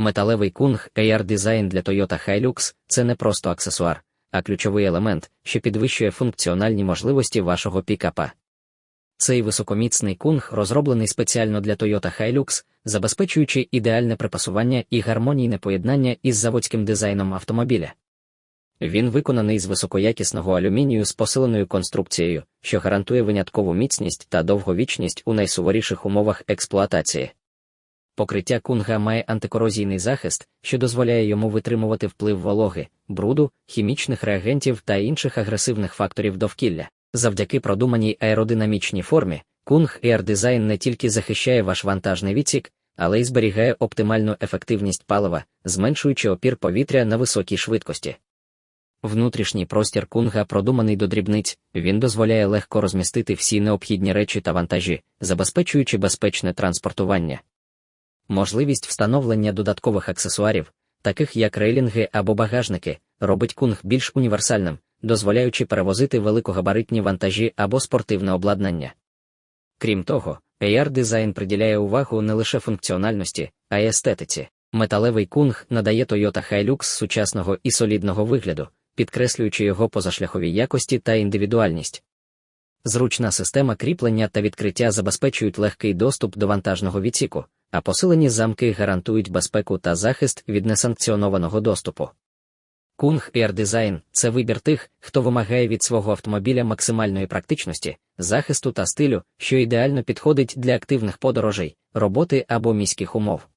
Металевий кунг AR дизайн для Toyota Hilux – це не просто аксесуар, а ключовий елемент, що підвищує функціональні можливості вашого пікапа. Цей високоміцний кунг розроблений спеціально для Toyota Hilux, забезпечуючи ідеальне припасування і гармонійне поєднання із заводським дизайном автомобіля. Він виконаний з високоякісного алюмінію з посиленою конструкцією, що гарантує виняткову міцність та довговічність у найсуворіших умовах експлуатації. Покриття кунга має антикорозійний захист, що дозволяє йому витримувати вплив вологи, бруду, хімічних реагентів та інших агресивних факторів довкілля. Завдяки продуманій аеродинамічній формі, кунг Air Design не тільки захищає ваш вантажний відсік, але й зберігає оптимальну ефективність палива, зменшуючи опір повітря на високій швидкості. Внутрішній простір кунга продуманий до дрібниць, він дозволяє легко розмістити всі необхідні речі та вантажі, забезпечуючи безпечне транспортування. Можливість встановлення додаткових аксесуарів, таких як рейлінги або багажники, робить кунг більш універсальним, дозволяючи перевозити великогабаритні вантажі або спортивне обладнання. Крім того, AR дизайн приділяє увагу не лише функціональності, а й естетиці. Металевий кунг надає Toyota Hilux сучасного і солідного вигляду, підкреслюючи його позашляхові якості та індивідуальність. Зручна система кріплення та відкриття забезпечують легкий доступ до вантажного відсіку, а посилені замки гарантують безпеку та захист від несанкціонованого доступу. Кунг Air Design – це вибір тих, хто вимагає від свого автомобіля максимальної практичності, захисту та стилю, що ідеально підходить для активних подорожей, роботи або міських умов.